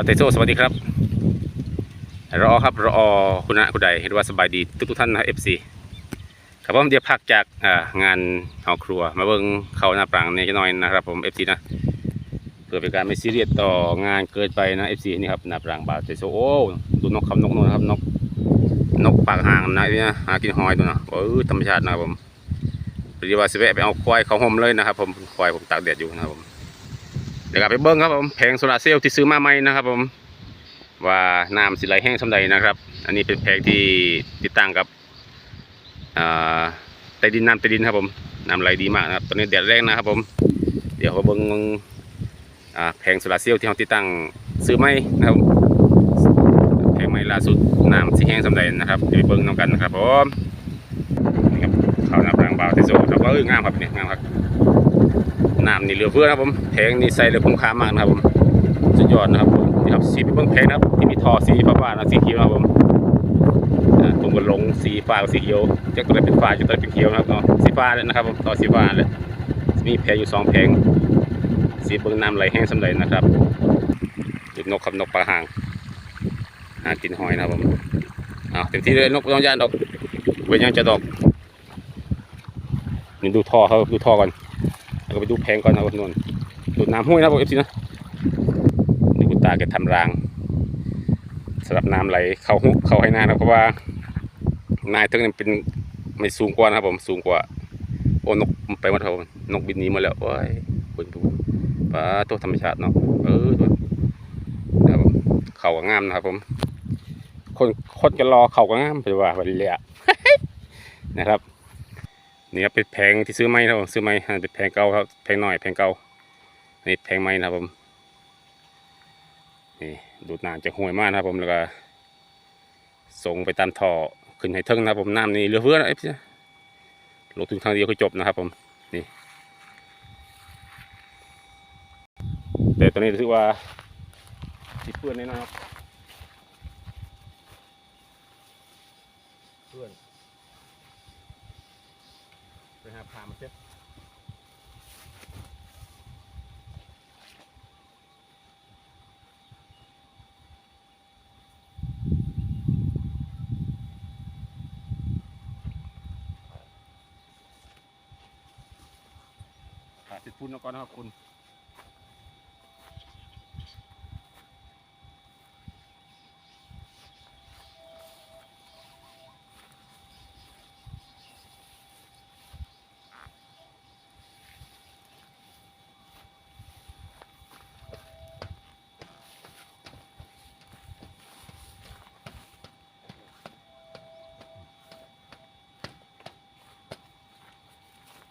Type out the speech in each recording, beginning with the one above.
าวเตโซสวัสดีครับรอครับรอคุณนะคุณใดเห็นว่าสบายดีทุกทุกท่านนะเอฟซีครับผมเดี๋ยวพักจากงานหอครัว มาเบิ่งเขาหน้าปรางนี่จะน้อยนะครับผมเอฟซีนะเพื่อเป็นการไม่ซีเรียสต่องานเกินไปนะเอฟซีนี่ครับหน้าปรางบาวเตโซโอ้ดูนกครับนกนู่นะครับนกนกปากห่างนะนี่นะหากินหอยตัวนะโอ้ธรรมชาตินะครับผมปฏิวัติสิแวะไปเอาควายเขาห่มเลยนะครับผมควายผมตากแดดอยู่นะครับผม เดี๋ยวกลับไปเบิ้งครับผมแผงโซลาร์เซลล์ที่ซื้อมาใหม่นะครับผมว่าน้ำสิไหลแห้งสำใดนะครับ อันนี้เป็นแผงที่ติดตั้งกับใต้ดินน้ำใต้ดินครับผมน้ำไหลดีมากนะครับตอนนี้แดดแรงนะครับผม เดี๋ยวเขาเบิ้งแผงโซลาร์เซลล์ที่เขาติดตั้งซื้อใหม่นะครับแผงใหม่ล่าสุดน้ำสิแห้งสำใดนะครับเดี๋ยวไปเบิ้งน้องกันนะครับผมนี่ครับข้าวหน้าปรางบาวเทโซครับก็เอ้ยงามครับเนี่ยงามครับ น้ำนี่เหลือเฟือนะครับผมแพงนี่ใส่เลยคุ้มค่ามากนะครับผมสุดยอดนะครับผมนี่ครับสีเป็นเบื้องแพงนะครับที่มีท่อสีฟ้าๆนะสีเขียวนะครับผมอ่าผมก็ลงสีฟ้ากับสีเขียวจากตัวเป็นฟ้าจากตัวเป็นเขียวนะครับเนาะสีฟ้าเลยนะครับผมท่อสีฟ้าเลยมีแพงอยู่สองแพงสีเบื้องน้ำไหลแห้งสำเร็จนะครับจุดนกครับนกปลาหางหากินหอยนะครับผมเอาเต็มที่เลยนกต้องย่านดอกเว้นยังจะดอกนี่ดูท่อเขาดูท่อก่อน แล้วก็ไปดูแพงก่อนนะครับนนดูดน้ำห้วยนะครับเอฟซีนะนี่คุณตาแกทำรางสำหรับน้ำไหลเข้าหุเข้าให้หน้านะเพราะว่านายทึงนี่เป็นไม่สูงกว่านะครับผมสูงกว่าโอ้นกไปหมดครับนกบินหนีหมาแล้วโอ้ยคุณดูปลาตัวธรรมชาติเนาะเออตัวนะครับผมเขาก็งามนะครับผม คนคนจะรอเขาก็งามไปว่าวันเลียนะครับ นี่ครับเป็นแพงที่ซื้อไม้ครับผมซื้อไม้เป็นแพงเก่าครับแพงหน่อยแพงเก่าอันนี้แพงไม้นะครับผมนี่ดูดน้ำจะห่วยมากนะครับผมแล้วก็ส่งไปตามท่อขึ้นให้เทิงนะครับผมน้ำนี่เหลือเฟือนะเอฟซลงทุนครั้งเดียวคือจบนะครับผมนี่แต่ตอนนี้รู้สึกว่าที่เพื่อนนี่นะครับเพื่อน ไปหาพามาเช็ดอ่าติดพุ่นแล้วก่อนนะครับคุณ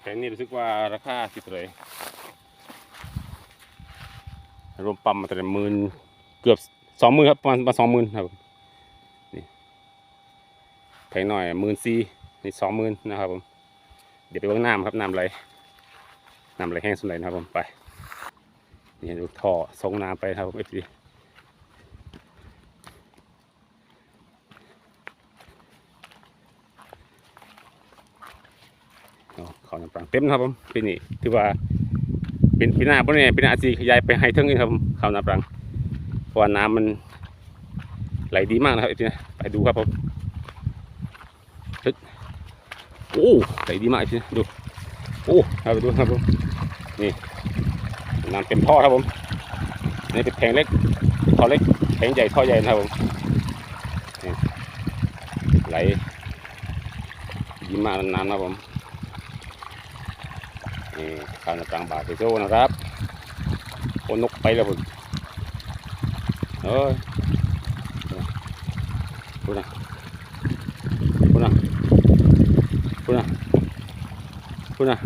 แผงนี้รู้สึกว่าราคาสิบเลยรวมปั๊มมาแต่หมื่นเกือบสองหมื่นครับประมาณมาสองหมื่นครับผมนี่แพงหน่อยหมื่นสี่นี่สองหมื่นนะครับผมเดี๋ยวไปเบิ่งน้ำครับน้ำไหลน้ำไหลแห้งสุดเลยนะครับผมไปนี่ดูท่อส่งน้ำไปครับผมเอฟซี ขอน้ำปลางเต็มนะครับผมปีนี้ถือว่าเป็นปีหน้าปีนี้ปีหน้าอาจจะขยายไปให้ทั้งนี้ครับข้าวน้ำปลางเพราะว่าน้ำมันไหลดีมากนะครับเอฟซีนะไปดูครับผมทึกโอ้ไหลดีมากเอฟซีนะดูโอ้เอาไปดูครับผมนี่น้ำเต็มท่อครับผมนี่เป็นแผงเล็กท่อเล็กแผงใหญ่ท่อใหญ่นะครับผมไหลดีมากนานๆนะครับผม นี่ข้าวนาต่างบาทไปโซ่นะครับโอนกไปแล้วผมเอ้ยพูดนะพูดนะพูดนะพูดนะ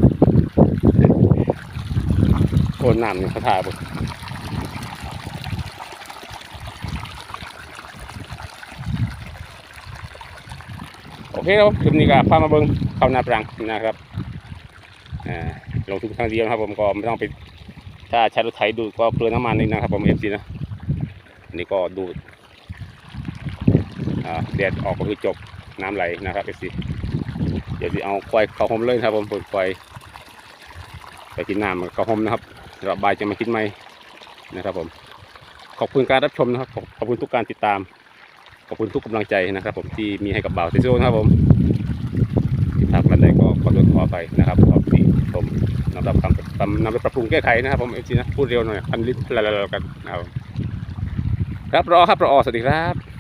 โอนน้ำนี่เขาถ่ายผมโอเคครับคลิปนี้ก็พามาเบิ้งข้าวหน้าปรังนะครับอ่า ลงทุนครั้งเดียวนะครับ ผมก็ไม่ต้องไปถ้าใช้รถไถดูดก็เปลืองน้ำมันนิดนะครับ ผมเอฟซีนะอันนี้ก็ดูดแดดออกก็คือจบน้ำไหลนะครับเอฟซีเดี๋ยวจะเอาควายเข้าหอมเลยนะครับ ผมเปิดควายไปกินน้ำเข้าหอมนะครับระบายจะมากินไหมนะครับผมขอบคุณการรับชมนะครับ ขอบคุณทุกการติดตาม ขอบคุณทุกกำลังใจนะครับ ผมที่มีให้กับบ่าวเซโซนะครับผมที่ทำกันใดก็ขอโทษขอไปนะครับขอบคุณชม นำรับคำคำนำไปปรับปรุงแก้ไขนะครับผมเอฟซีนะพูดเร็วหน่อยพันลิตรละละกันครับครับรอครับรอสวัสดีครับ